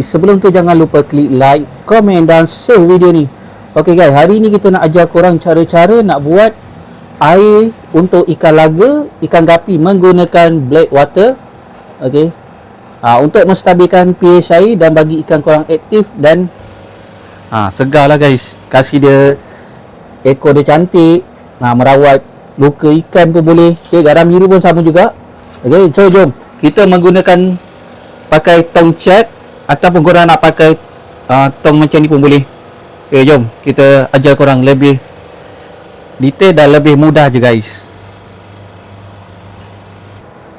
Sebelum tu jangan lupa klik like, komen dan share video ni. Okey guys, hari ni kita nak ajar korang cara-cara nak buat air untuk ikan laga, ikan gapi menggunakan black water. Okey. Ha, untuk menstabilkan pH air dan bagi ikan korang aktif dan ha, segar lah guys. Kasih dia ekor dia cantik. Ha, merawat luka ikan pun boleh. Okey, garam biru pun sama juga. Okey, so jom. Kita menggunakan pakai tong cat ataupun korang nak pakai uh, tong macam ni pun boleh. Okay, jom kita ajar korang lebih detail dan lebih mudah je guys.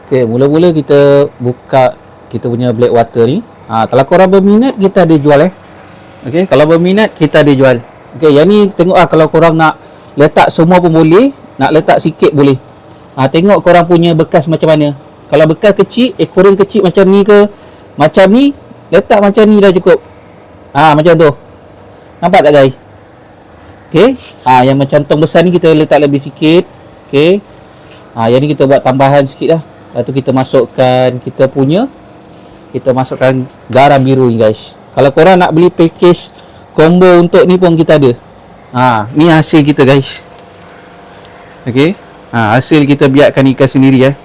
Okay, mula-mula kita buka kita punya black water ni. Ha, kalau korang berminat kita ada jual eh. Okay, kalau berminat kita ada jual. Okay, yang ni tengok ah kalau korang nak letak semua pun boleh, nak letak sikit boleh. Ha, tengok korang punya bekas macam mana. Kalau bekas kecil, ekoran kecil macam ni ke, macam ni, letak macam ni dah cukup. Ha, macam tu. Nampak tak guys? Okey. Ha, yang macam tong besar ni kita letak lebih sikit. Okey. Ha, yang ni kita buat tambahan sikit lah. Lepas tu kita masukkan kita punya kita masukkan garam biru ni guys. Kalau korang nak beli package combo untuk ni pun kita ada. Ha, ni hasil kita guys. Okey. Ha, hasil kita biarkan ikan sendiri eh.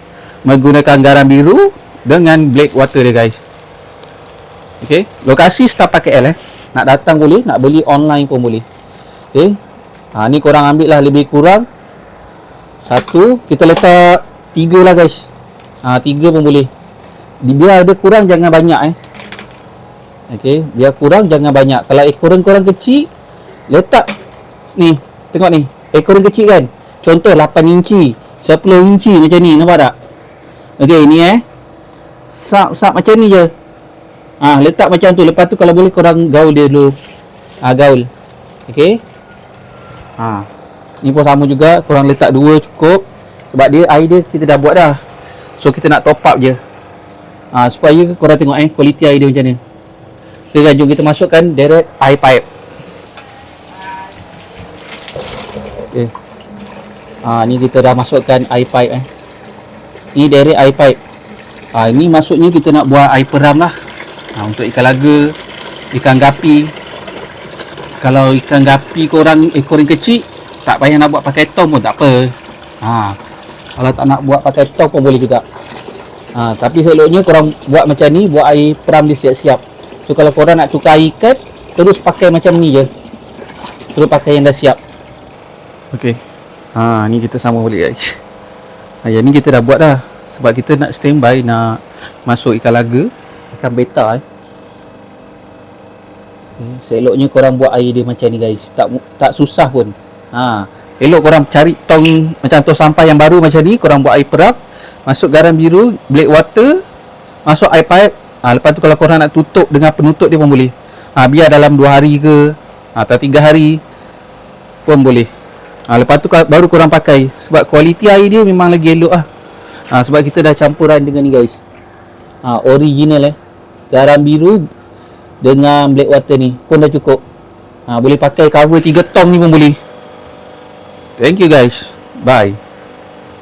Menggunakan garam biru dengan black water dia guys. Okey. Lokasi setapak KL eh. Nak datang boleh, nak beli online pun boleh. Okey. Ha, ni korang ambil lah lebih kurang. Satu, kita letak tiga lah guys. Ha, tiga pun boleh. Biar ada kurang jangan banyak eh. Okey, biar kurang jangan banyak. Kalau ekoran korang kecil, letak ni. Tengok ni. Ekoran kecil kan. Contoh 8 inci, 10 inci macam ni, nampak tak? Okey, ni eh. Sap sap macam ni je. Ah, ha, letak macam tu. Lepas tu kalau boleh korang gaul dia dulu. Ah, ha, gaul. Okey. Ha. Ni pun sama juga, korang letak dua cukup. Sebab dia air dia kita dah buat dah. So kita nak top up je. Ah, ha, supaya korang tengok eh kualiti air dia macam ni. Okay kan, jom kita masukkan direct air pipe. Okay. Ah, ha, ni kita dah masukkan air pipe eh. Ni direct air pipe. Ah, ha, ini maksudnya kita nak buat air peram lah. Ha, untuk ikan laga, ikan gapi. Kalau ikan gapi korang ekor yang kecil, tak payah nak buat pakai tong pun tak apa. Ha, kalau tak nak buat pakai tong pun boleh juga. Ha, tapi seloknya korang buat macam ni, buat air peram dia siap-siap. So kalau korang nak tukar ikan, terus pakai macam ni je. Terus pakai yang dah siap. Okey. Ha, ni kita sama balik guys. Ha, yang ni kita dah buat dah. Sebab kita nak standby nak masuk ikan laga, ikan beta eh. Okay. Seloknya korang buat air dia macam ni guys. Tak tak susah pun. Ha, elok korang cari tong macam tong sampah yang baru macam ni, korang buat air perap, masuk garam biru, black water, masuk air pipe, Ha, lepas tu kalau korang nak tutup dengan penutup dia pun boleh. Ha, biar dalam 2 hari ke ha, atau 3 hari pun boleh. Ha, lepas tu baru korang pakai. Sebab kualiti air dia memang lagi elok lah. Ha, sebab kita dah campuran dengan ni guys. Ha, original eh. Garam biru dengan black water ni pun dah cukup. Ha, boleh pakai cover 3 tong ni pun boleh. Thank you guys. Bye.